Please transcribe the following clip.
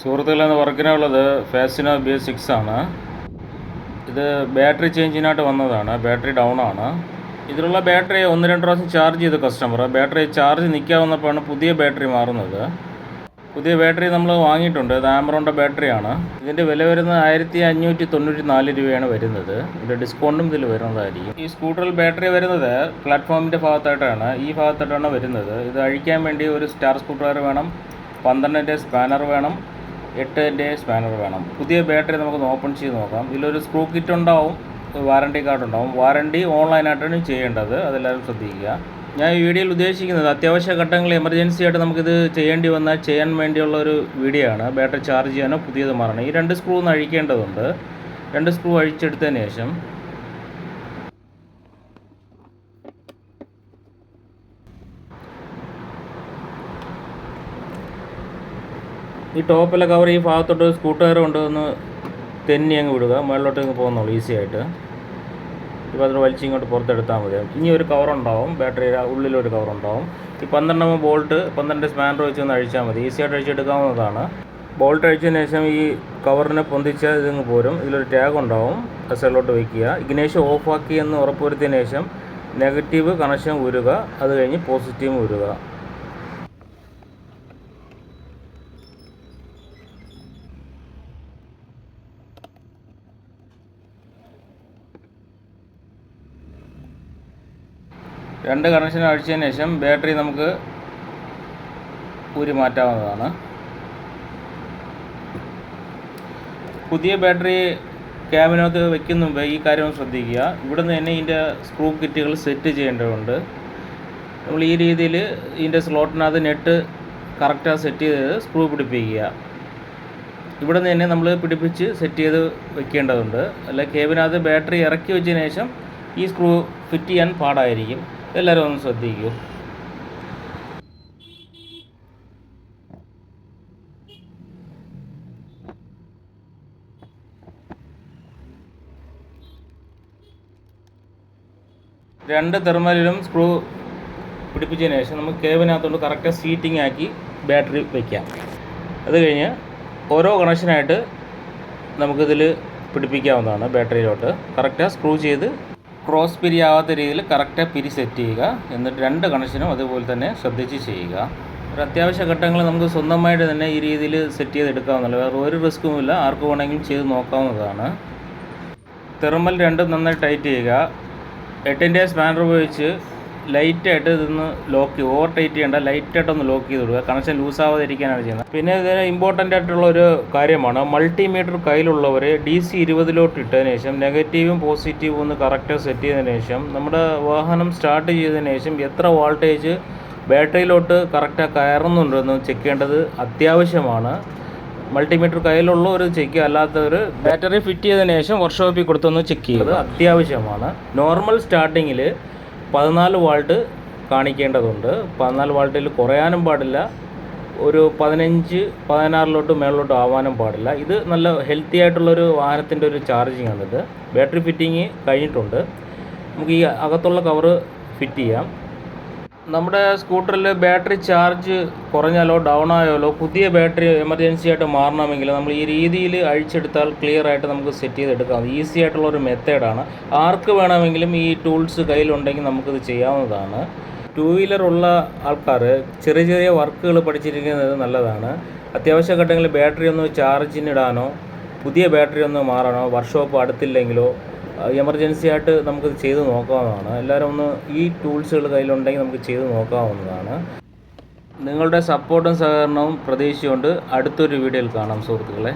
സുഹൃത്തുക്കളെന്ന് വർക്കിനുള്ളത് Fascino B six ആണ്. ഇത് ബാറ്ററി ചേഞ്ചിനായിട്ട് വന്നതാണ്. ബാറ്ററി ഡൗൺ ആണ്. ഇതിലുള്ള ബാറ്ററി ഒന്ന് രണ്ട് പ്രാവശ്യം ചാർജ് ചെയ്ത് കസ്റ്റമർ ബാറ്ററി ചാർജ് നിൽക്കാവുന്നപ്പോഴാണ് പുതിയ ബാറ്ററി മാറുന്നത്. പുതിയ ബാറ്ററി നമ്മൾ വാങ്ങിയിട്ടുണ്ട്. ഇത് ആമറോണിന്റെ ബാറ്ററിയാണ്. ഇതിന്റെ വില വരുന്നത് ആയിരത്തി അഞ്ഞൂറ്റി തൊണ്ണൂറ്റി നാല് രൂപയാണ് വരുന്നത്. ഇതിന്റെ ഡിസ്കൗണ്ടും ഇതിൽ വരുന്നതായിരിക്കും. ഈ സ്കൂട്ടറിൽ ബാറ്ററി വരുന്നത് പ്ലാറ്റ്ഫോമിന്റെ ഭാഗത്തായിട്ടാണ്. ഈ ഭാഗത്തായിട്ടാണ് വരുന്നത്. ഇത് അഴിക്കാൻ വേണ്ടി ഒരു സ്റ്റാർ സ്കൂട്ടർ വേണം. പന്ത്രണ്ടിന്റെ സ്പാനർ വേണം. എട്ടിന്റെ സ്പാനർ വേണം. പുതിയ ബാറ്ററി നമുക്ക് ഓപ്പൺ ചെയ്ത് നോക്കാം. ഇതിലൊരു സ്ക്രൂ കിറ്റ് ഉണ്ടാവും വാറണ്ടി കാർഡ് ഉണ്ടാവും. വാറണ്ടി ഓൺലൈനായിട്ടാണ് ചെയ്യേണ്ടത്. അതെല്ലാവരും ശ്രദ്ധിക്കുക. ഞാൻ ഈ വീഡിയോയിൽ ഉദ്ദേശിക്കുന്നത് അത്യാവശ്യ ഘട്ടങ്ങളിൽ എമർജൻസി ആയിട്ട് നമുക്കിത് ചെയ്യേണ്ടി വന്നാൽ ചെയ്യാൻ വേണ്ടിയുള്ള ഒരു വീഡിയോ ആണ്. ബാറ്ററി ചാർജ് ചെയ്യാനോ പുതിയത് മാറണം? ഈ രണ്ട് സ്ക്രൂ ഒന്ന് അഴിക്കേണ്ടതുണ്ട്. രണ്ട് സ്ക്രൂ അഴിച്ചെടുത്തതിന് ശേഷം ഈ ടോപ്പിലെ കവർ ഈ ഭാഗത്തോട്ട് സ്കൂട്ടർ കൊണ്ടുവന്ന് തെന്നി അങ്ങ് വിടുക. മുകളിലോട്ട് ഇങ്ങ് പോകുന്നുള്ളൂ ഈസി ആയിട്ട്. ഇപ്പോൾ അതിന് വലിച്ച് ഇങ്ങോട്ട് പുറത്തെടുത്താൽ മതി. ഇനി ഒരു കവർ ഉണ്ടാവും ബാറ്ററി ഉള്ളിലൊരു കവർ ഉണ്ടാവും. ഈ പന്ത്രണ്ടാമ ബോൾട്ട് പന്ത്രണ്ട് സ്പാനർ വെച്ച് ഒന്ന് അഴിച്ചാൽ മതി. ഈസി ആയിട്ട് അഴിച്ചെടുക്കാവുന്നതാണ് ബോൾട്ട് അഴിച്ചതിന് ശേഷം ഈ കവറിനെ പൊന്തിച്ച ഇതിങ്ങ് പോരും. ഇതിലൊരു ടാഗ് ഉണ്ടാവും കസലോട്ട് വയ്ക്കുക ഇഗ്നേഷൻ ഓഫാക്കി എന്ന് ഉറപ്പുവരുത്തിയതിന് ശേഷം നെഗറ്റീവ് കണക്ഷൻ ഊരുക. അത് കഴിഞ്ഞ് പോസിറ്റീവ് ഊരുക. രണ്ട് കണക്ഷൻ അഴിച്ചതിന് ശേഷം ബാറ്ററി നമുക്ക് ഊരി മാറ്റാവുന്നതാണ്. പുതിയ ബാറ്ററി ക്യാബിനകത്ത് വെക്കുന്ന മുമ്പ് ഈ കാര്യം ശ്രദ്ധിക്കുക. ഇവിടെ നിന്ന് തന്നെ ഇതിന്റെ സ്ക്രൂ കിറ്റുകൾ സെറ്റ് ചെയ്യേണ്ടതുണ്ട്. നമ്മൾ ഈ രീതിയിൽ ഇതിന്റെ സ്ലോട്ടിനകത്ത് നെറ്റ് കറക്റ്റായി സെറ്റ് ചെയ്ത് സ്ക്രൂ പിടിപ്പിക്കുക. ഇവിടെ നിന്ന് തന്നെ നമ്മൾ പിടിപ്പിച്ച് സെറ്റ് ചെയ്ത് വെക്കേണ്ടതുണ്ട്. അല്ല കേബിനകത്ത് ബാറ്ററി ഇറക്കി വെച്ചതിന് ശേഷം ഈ സ്ക്രൂ ഫിറ്റ് ചെയ്യാൻ പാടായിരിക്കും. എല്ലാവരും ഒന്ന് ശ്രദ്ധിക്കൂ. രണ്ട് തെർമലിലും സ്ക്രൂ പിടിപ്പിച്ചതിന് ശേഷം നമുക്ക് കേബിനകത്തോട്ട് കറക്റ്റ് സീറ്റിംഗ് ആക്കി ബാറ്ററി വയ്ക്കാം അത് കഴിഞ്ഞ് ഓരോ കണക്ഷനായിട്ട് നമുക്കിതിൽ പിടിപ്പിക്കാവുന്നതാണ് ബാറ്ററിയിലോട്ട് കറക്റ്റ് സ്ക്രൂ ചെയ്ത് ക്രോസ് പിരിയാവാത്ത രീതിയിൽ കറക്റ്റ് പിരി സെറ്റ് ചെയ്യുക. എന്നിട്ട് രണ്ട് കണക്ഷനും അതുപോലെ തന്നെ ശ്രദ്ധിച്ച് ചെയ്യുക. ഒരു അത്യാവശ്യ ഘട്ടങ്ങൾ നമുക്ക് സ്വന്തമായിട്ട് തന്നെ ഈ രീതിയിൽ സെറ്റ് ചെയ്തെടുക്കാവുന്നതാണ് വേറെ ഒരു റിസ്ക്കുമില്ല ആർക്ക് വേണമെങ്കിലും ചെയ്ത് നോക്കാവുന്നതാണ്. തെർമൽ രണ്ടും നന്നായി ടൈറ്റ് ചെയ്യുക. എട്ടിന്റെ സ്പാനർ ഉപയോഗിച്ച് ലൈറ്റായിട്ട് ഇതൊന്ന് ലോക്ക് ഓവർ ടൈറ്റ് ചെയ്യേണ്ട ലൈറ്റായിട്ടൊന്ന് ലോക്ക് ചെയ്ത് കൊടുക്കുക. കണക്ഷൻ ലൂസ് ആവാതിരിക്കാനാണ് ചെയ്യുന്നത്. പിന്നെ ഇതിന് ഇമ്പോർട്ടന്റ് ആയിട്ടുള്ള ഒരു കാര്യമാണ് മൾട്ടിമീറ്റർ കയ്യിലുള്ളവർ ഡി സി ഇരുപതിലോട്ട് ഇട്ടതിന് ശേഷം നെഗറ്റീവും പോസിറ്റീവും ഒന്ന് കറക്റ്റ് സെറ്റ് ചെയ്തതിന് ശേഷം നമ്മുടെ വാഹനം സ്റ്റാർട്ട് ചെയ്തതിന് ശേഷം എത്ര വോൾട്ടേജ് ബാറ്ററിയിലോട്ട് കറക്റ്റായി കയറുന്നുണ്ടെന്ന് ചെക്ക് ചെയ്യേണ്ടത് അത്യാവശ്യമാണ്. മൾട്ടിമീറ്റർ കയ്യിലുള്ള ഒരു ചെക്ക് അല്ലാത്തവർ ബാറ്ററി ഫിറ്റ് ചെയ്തതിന് ശേഷം വർക്ക്ഷോപ്പിൽ കൊടുത്തൊന്ന് ചെക്ക് ചെയ്യുന്നത് അത്യാവശ്യമാണ്. നോർമൽ സ്റ്റാർട്ടിങ്ങിൽ പതിനാല് വാൾട്ട് കാണിക്കേണ്ടതുണ്ട്. പതിനാല് വാൾട്ടിൽ കുറയാനും പാടില്ല. ഒരു പതിനഞ്ച് പതിനാറിലോട്ട് മേളിലോട്ട് ആവാനും പാടില്ല. ഇത് നല്ല ഹെൽത്തി ആയിട്ടുള്ളൊരു വാഹനത്തിന്റെ ഒരു ചാർജിങ് ആണിത്. ബാറ്ററി ഫിറ്റിങ് കഴിഞ്ഞിട്ടുണ്ട്. നമുക്ക് ഈ അകത്തുള്ള കവറ് ഫിറ്റ് ചെയ്യാം. നമ്മുടെ സ്കൂട്ടറിൽ ബാറ്ററി ചാർജ് കുറഞ്ഞാലോ ഡൗൺ ആയാലോ പുതിയ ബാറ്ററി എമർജൻസി ആയിട്ട് മാറണമെങ്കിൽ നമ്മൾ ഈ രീതിയിൽ അഴിച്ചെടുത്താൽ ക്ലിയർ ആയിട്ട് നമുക്ക് സെറ്റ് ചെയ്തെടുക്കാം. ഈസി ആയിട്ടുള്ള ഒരു മെത്തേഡാണ് ആർക്ക് വേണമെങ്കിലും ഈ ടൂൾസ് കയ്യിലുണ്ടെങ്കിൽ നമുക്കിത് ചെയ്യാവുന്നതാണ്. ടൂ വീലർ ഉള്ള ആൾക്കാർ ചെറിയ ചെറിയ വർക്കുകൾ പഠിച്ചിരിക്കുന്നത് നല്ലതാണ്. അത്യാവശ്യ ഘട്ടങ്ങളിൽ ബാറ്ററി ഒന്ന് ചാർജിനിടാനോ പുതിയ ബാറ്ററി ഒന്ന് മാറണോ വർക്ക്ഷോപ്പ് അടുത്തില്ലെങ്കിലോ എമർജൻസി ആയിട്ട് നമുക്ക് ചെയ്ത് നോക്കാവുന്നതാണ്. എല്ലാവരും ഒന്ന് ഈ ടൂൾസുകൾ കയ്യിലുണ്ടെങ്കിൽ നമുക്ക് ചെയ്ത് നോക്കാവുന്നതാണ്. നിങ്ങളുടെ സപ്പോർട്ടും സഹകരണവും പ്രതീക്ഷിച്ചുകൊണ്ട് അടുത്തൊരു വീഡിയോയിൽ കാണാം സുഹൃത്തുക്കളെ.